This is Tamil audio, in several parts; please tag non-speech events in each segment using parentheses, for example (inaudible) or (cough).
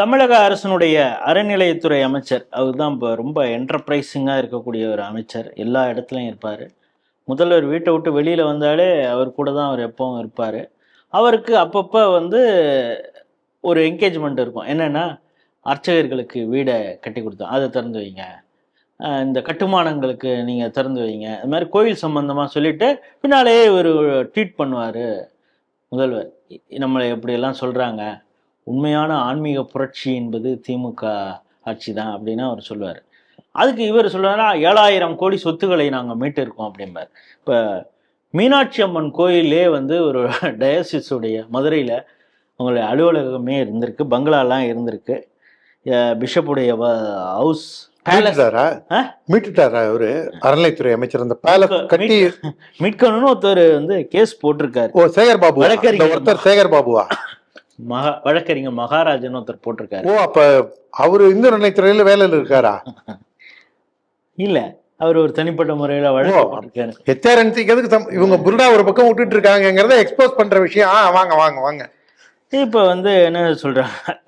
தமிழக அரசனுடைய அறநிலையத்துறை அமைச்சர் அவர் தான் இப்போ ரொம்ப என்டர்பிரைசிங்காக இருக்கக்கூடிய ஒரு அமைச்சர். எல்லா இடத்துலையும் இருப்பார். முதல்வர் வீட்டை விட்டு வெளியில் வந்தாலே அவர் கூட தான் அவர் எப்பவும் இருப்பார். அவருக்கு அப்பப்போ வந்து ஒரு என்கேஜ்மெண்ட் இருக்கும். என்னென்னா அர்ச்சகர்களுக்கு வீடை கட்டி கொடுத்தோம். அதை திறந்து வைங்க. இந்த கட்டுமானங்களுக்கு நீங்கள் திறந்து வைங்க. இது மாதிரி கோயில் சம்பந்தமாக சொல்லிட்டு பின்னாலேயே ஒரு ட்வீட் பண்ணுவார் முதல்வர். நம்மளை எப்படியெல்லாம் சொல்கிறாங்க உண்மையான ஆன்மீக புரட்சி என்பது திமுக ஆட்சி தான் அப்படின்னு அவர் சொல்லுவார். அதுக்கு இவர் சொல்றாரா ஏழாயிரம் கோடி சொத்துக்களை நாங்கள் மீட்டிருக்கோம் அப்படிம்பார். இப்போ மீனாட்சி அம்மன் கோயிலே வந்து ஒரு (laughs) டயசிஸுடைய மதுரையில் அவங்களுடைய அலுவலகமே இருந்திருக்கு பங்களாலாம் இருந்திருக்கு. பிஷப்புடைய ஹவுஸ் மீட்டுட்டாரா? மீட்டுட்டாரா அவரு அறநிலைத்துறை அமைச்சர். அந்த பேலஸ் கட்டி மீட்கணும்னு ஒருத்தர் வந்து கேஸ் போட்டிருக்காரு. ஓ சேகர் பாபு ஒருத்தர் சேகர் பாபுவா மகா வழக்கறிஞர் மகாராஜன் ஒருத்தர் போட்டிருக்காரு. ஓ அப்ப அவரு இந்து அறநிலைத்துறையில வேலையில இருக்காரா? இல்ல அவர் ஒரு தனிப்பட்ட முறையில வழக்கு எதுக்கு சம்- இவங்க புருடா ஒரு பக்கம் விட்டுட்டு இருக்காங்கிறத எக்ஸ்போஸ் பண்ற விஷயம். ஆ வாங்க வாங்க வாங்க. இப்போ வந்து என்ன சொல்றாங்க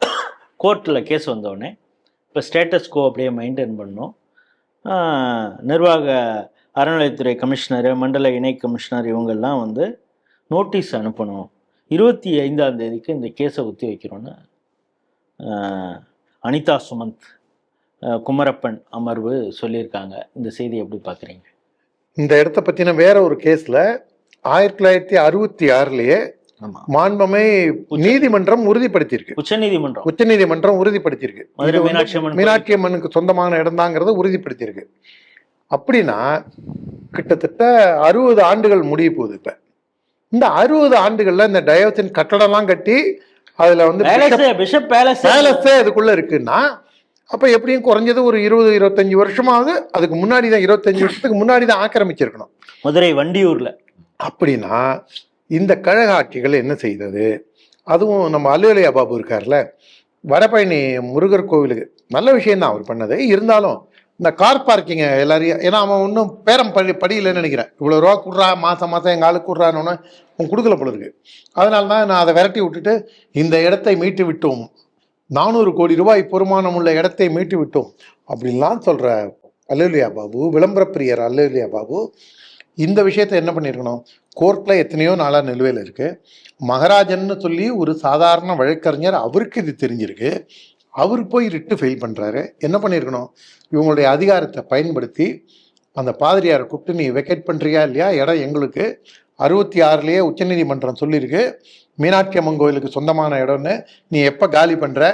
கோர்ட்டில் கேஸ் வந்தோடனே இப்போ ஸ்டேட்டஸ் கோ அப்படியே மெயின்டைன் பண்ணணும். ஆஹ் நிர்வாக அறநிலையத்துறை கமிஷனர் மண்டல இணை கமிஷனர் இவங்கெல்லாம் வந்து நோட்டீஸ் அனுப்பணும். இருபத்தி ஐந்தாம் தேதிக்கு இந்த கேஸை ஒத்தி வைக்கிறோன்னு அனிதா சுமந்த் குமரப்பன் அமர்வு சொல்லியிருக்காங்க. இந்த செய்தி எப்படி பார்க்குறீங்க? இந்த இடத்த பத்தின வேற ஒரு கேஸ்ல ஆயிரத்தி தொள்ளாயிரத்தி அறுபத்தி ஆறுலயே ஆமாம் மாண்பமை நீதிமன்றம் உறுதிப்படுத்தியிருக்கு. உச்சநீதிமன்றம் உச்சநீதிமன்றம் உறுதிப்படுத்தியிருக்கு. மதுரை இது வந்து மீனாட்சி அம்மன் மீனாட்சி அம்மனுக்கு சொந்தமான இடம்தாங்கிறத உறுதிப்படுத்தியிருக்கு. அப்படின்னா கிட்டத்தட்ட அறுபது ஆண்டுகள் முடிய போகுது இப்ப. இந்த அறுபது ஆண்டுகள்ல இந்த டயோத்தின் கட்டடம்லாம் கட்டி அதுல வந்து பிஷப் பேலஸ் பேலஸே அதுக்குள்ள இருக்குன்னா அப்ப எப்படியும் குறைஞ்சது ஒரு இருபது இருபத்தஞ்சு வருஷமாவது அதுக்கு முன்னாடி தான் இருபத்தஞ்சு வருஷத்துக்கு முன்னாடி தான் ஆக்கிரமிச்சிருக்கணும். மதுரை வண்டியூர்ல. அப்படின்னா இந்த கழக ஆட்சிகள் என்ன செய்தது? அதுவும் நம்ம அல்லுவலியா பாபு இருக்கார்ல வடபழனி முருகர் கோவிலுக்கு நல்ல விஷயம்தான் அவர் பண்ணது. இருந்தாலும் இந்த கார் பார்க்கிங்க எல்லாரையும் ஏன்னா அவன் ஒன்றும் பேரம் படி படியில்லைன்னு நினைக்கிறேன். இவ்வளோ ரூபா கொடுறா மாதம் மாதம் எங்கள் ஆளுக்கு கொடுறான்னு உன் கொடுக்கல போல இருக்கு. அதனால தான் நான் அதை விரட்டி விட்டுட்டு இந்த இடத்தை மீட்டு விட்டோம். நானூறு கோடி ரூபாய் பொறுமானம் உள்ள இடத்தை மீட்டு விட்டோம். அப்படின்லாம் சொல்கிற அல்லுலியா பாபு விளம்பர பிரியர் அல்லுலியா பாபு இந்த விஷயத்தை என்ன பண்ணியிருக்கணும் கோர்ட்டில் எத்தனையோ நாளாக நிலுவையில் இருக்குது மகராஜன்னு சொல்லி ஒரு சாதாரண வழக்கறிஞர் அவருக்கு இது தெரிஞ்சிருக்கு. அவர் போய் ரிட்டு ஃபெயில் பண்ணுறாரு என்ன பண்ணியிருக்கணும் இவங்களுடைய அதிகாரத்தை பயன்படுத்தி அந்த பாதிரியாரை கூப்பிட்டு நீ வெக்கேட் பண்ணுறியா இல்லையா? இடம் எங்களுக்கு. அறுபத்தி ஆறுலேயே உச்சநீதிமன்றம் சொல்லியிருக்கு. மீனாட்சி அம்மன் கோயிலுக்கு சொந்தமான இடம்னு. நீ எப்போ காலி பண்ணுற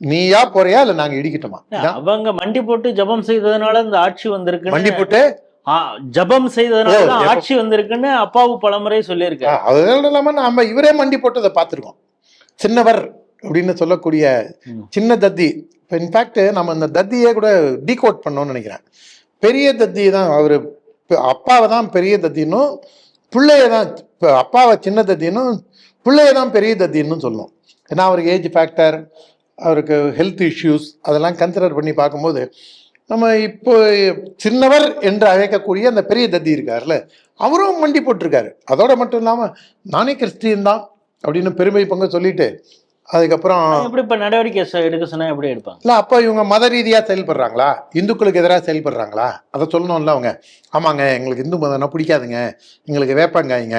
நீயா போறியா? இல்லை நாங்கள் இடிக்கிட்டோமா? அவங்க மண்டி போட்டு ஜெபம் செய்ததுனால இந்த ஆட்சி வந்திருக்கு வண்டி போட்டு? ஜபம் செய்ததுனால. ஆட்சி வந்திருக்குன்னு அப்பாவு பலமுறை சொல்லியிருக்காரு அது இல்லாமல் நம்ம இவரே மண்டி போட்டதை பார்த்துருக்கோம். சின்னவர். அப்படின்னு சொல்லக்கூடிய. சின்ன தத்தி. இப்போ இன்ஃபேக்ட் நம்ம இந்த தத்தியே கூட டீகோட் பண்ணோம்னு நினைக்கிறேன். பெரிய தத்தி தான் அவர். அப்பாவை தான் பெரிய தத்தின்னும் பிள்ளைய தான் இப்போ அப்பாவை சின்ன தத்தின்னும் பிள்ளைய தான் பெரிய தத்தின்னு சொல்லணும் ஏன்னா அவருக்கு ஏஜ் ஃபேக்டர் அவருக்கு ஹெல்த் இஷ்யூஸ் அதெல்லாம் கன்சிடர் பண்ணி பார்க்கும்போது நம்ம இப்போ சின்னவர் என்று அழைக்கக்கூடிய அந்த பெரிய தத்தி இருக்கார்ல அவரும் மண்டி போட்டிருக்காரு. அதோட மட்டும் இல்லாமல் நானே கிறிஸ்டியன் தான் அப்படின்னு பெருமை பங்கு சொல்லிட்டு அதுக்கப்புறம் எப்படி இப்ப நடவடிக்கை எடுக்க சொன்னா எப்படி எடுப்பாங்க? இல்லை அப்போ இவங்க மத ரீதியாக செயல்படுறாங்களா? இந்துக்களுக்கு எதிராக செயல்படுறாங்களா? அதை சொல்லணும்ல அவங்க. ஆமாங்க எங்களுக்கு இந்து மதம்னா பிடிக்காதுங்க. எங்களுக்கு வேப்பங்காய்ங்க.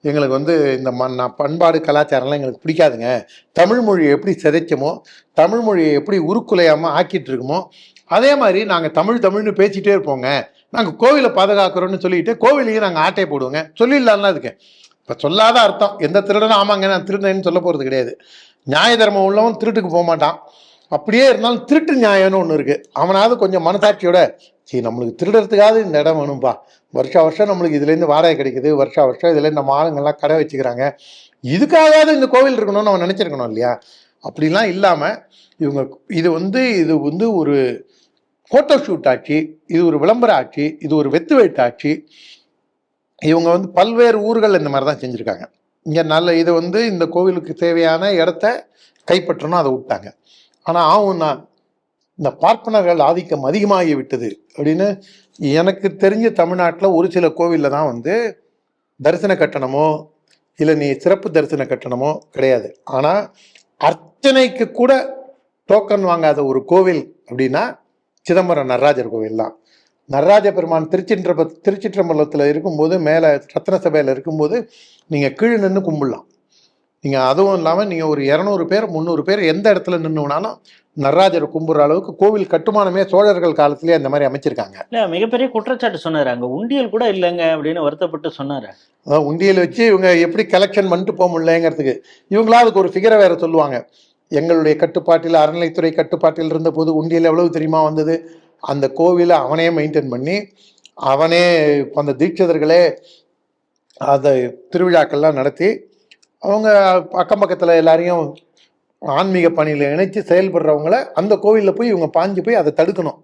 எங்களுக்கு வந்து இந்த மண் பண்பாடு கலாச்சாரம்லாம் எங்களுக்கு பிடிக்காதுங்க. தமிழ் மொழியை எப்படி சிதைச்சமோ தமிழ் மொழியை எப்படி உருக்குலையாமல் ஆக்கிட்டு இருக்குமோ அதே மாதிரி நாங்கள் தமிழ் தமிழ்னு பேசிட்டே இருப்போங்க. நாங்கள் கோவிலை பாதுகாக்கிறோம்னு சொல்லிட்டு கோவிலையும் நாங்கள் ஆட்டை போடுவோங்க. சொல்லிடலாம்ல அதுக்கு. இப்போ சொல்லாத அர்த்தம். எந்த திருடனும் ஆமாங்க நான் திருடனேன்னு சொல்ல போகிறது கிடையாது. நியாய தர்மம் உள்ளவன் திருட்டுக்கு போக மாட்டான். அப்படியே இருந்தாலும் திருட்டு நியாயம்னு ஒன்று இருக்குது அவனாவது கொஞ்சம் மனசாட்சியோட சரி நம்மளுக்கு திருடுறதுக்காவது இந்த இடம் வேணும்ப்பா வருஷா வருஷம் நம்மளுக்கு இதுலேருந்து வாடகை கிடைக்குது. வருஷா வருஷம் இதுலேருந்து நம்ம ஆளுங்கள்லாம் கடை வச்சுக்கிறாங்க. இதுக்காகவாவது இந்த கோவில் இருக்கணும்னு அவன் நினச்சிருக்கணும் இல்லையா? அப்படிலாம் இல்லாமல் இவங்க இது வந்து இது வந்து ஒரு ஃபோட்டோ ஷூட் ஆட்சி இது ஒரு விளம்பர ஆட்சி இது ஒரு வெத்து வெட்டு ஆட்சி இவங்க வந்து பல்வேறு ஊர்கள் இந்த மாதிரி தான் செஞ்சுருக்காங்க. இங்கே நல்ல இது வந்து இந்த கோவிலுக்கு தேவையான இடத்த கைப்பற்றணும் அதை விட்டாங்க. ஆனால் ஆகும்னா இந்த பார்ப்பனர்கள் ஆதிக்கம் அதிகமாகி விட்டது அப்படின்னு எனக்கு தெரிஞ்ச தமிழ்நாட்டில் ஒரு சில கோவிலில் தான் வந்து தரிசன கட்டணமோ இல்லை நீ சிறப்பு தரிசன கட்டணமோ கிடையாது. ஆனால் அர்ச்சனைக்கு கூட டோக்கன் வாங்காத ஒரு கோவில் அப்படின்னா சிதம்பரம் நடராஜர் கோவில் தான் நடராஜ பெருமான் திருச்சிற்றம்ப திருச்சிற்றம்பலத்தில் இருக்கும்போது மேலே ரத்ன சபையில் இருக்கும்போது நீங்கள் கீழே நின்று கும்பிடலாம். நீங்கள் அதுவும் இல்லாமல் நீங்கள் ஒரு இரநூறு பேர் முந்நூறு பேர் எந்த இடத்துல நின்று வேணாலும் நடராஜரை கும்பிட்ற அளவுக்கு கோவில் கட்டுமானமே சோழர்கள் காலத்திலேயே அந்த மாதிரி அமைச்சிருக்காங்க. இல்ல மிகப்பெரிய குற்றச்சாட்டு சொன்னாரு. அங்க உண்டியல் கூட இல்லைங்க அப்படின்னு வருத்தப்பட்டு சொன்னாரு. அதான் உண்டியல் வச்சு இவங்க எப்படி கலெக்ஷன் பண்ணிட்டு போக முடியலங்கிறதுக்கு இவங்களா அதுக்கு ஒரு ஃபிகரை வேற சொல்லுவாங்க. எங்களுடைய கட்டுப்பாட்டில் அறநிலைத்துறை கட்டுப்பாட்டில் இருந்தபோது உண்டியல் எவ்வளவு தெரியுமா வந்தது? அந்த கோவிலை அவனே மெயின்டைன் பண்ணி அவனே அந்த தீட்சிதர்களே அந்த திருவிழாக்கள்லாம் நடத்தி அவங்க அக்கம் பக்கத்தில் எல்லாரையும் ஆன்மீக பணியில் இணைச்சு செயல்படுறவங்கள அந்த கோவிலில் போய் இவங்க பாஞ்சு போய் அதை தடுக்கணும்.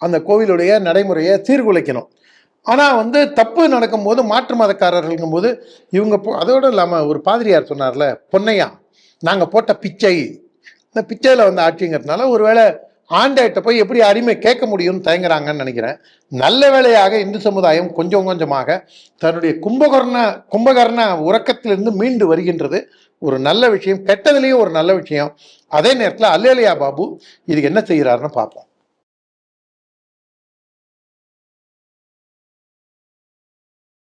அந்த கோவிலுடைய நடைமுறையை சீர்குலைக்கணும். ஆனால் வந்து தப்பு நடக்கும்போது மாற்று மதக்காரர்களுங்கும் போது இவங்க அதோடு இல்லாமல் ஒரு பாதிரியார் சொன்னார்ல பொன்னையா நாங்கள் போட்ட பிச்சை. இந்த பிச்சையில் வந்து ஆட்சிங்கிறதுனால ஒருவேளை ஆண்டாயிட்ட போய் எப்படி அடிமை கேட்க முடியும்னு தயங்குறாங்கன்னு நினைக்கிறேன். நல்ல வேலையாக இந்து சமுதாயம் கொஞ்சம் கொஞ்சமாக தன்னுடைய கும்பகர்ண கும்பகர்ண உறக்கத்திலிருந்து மீண்டு வருகின்றது. ஒரு நல்ல விஷயம் கெட்டதுலேயும் ஒரு நல்ல விஷயம். அதே நேரத்தில் அல்லேலியா பாபு இதுக்கு என்ன செய்கிறாருன்னு பார்ப்போம்.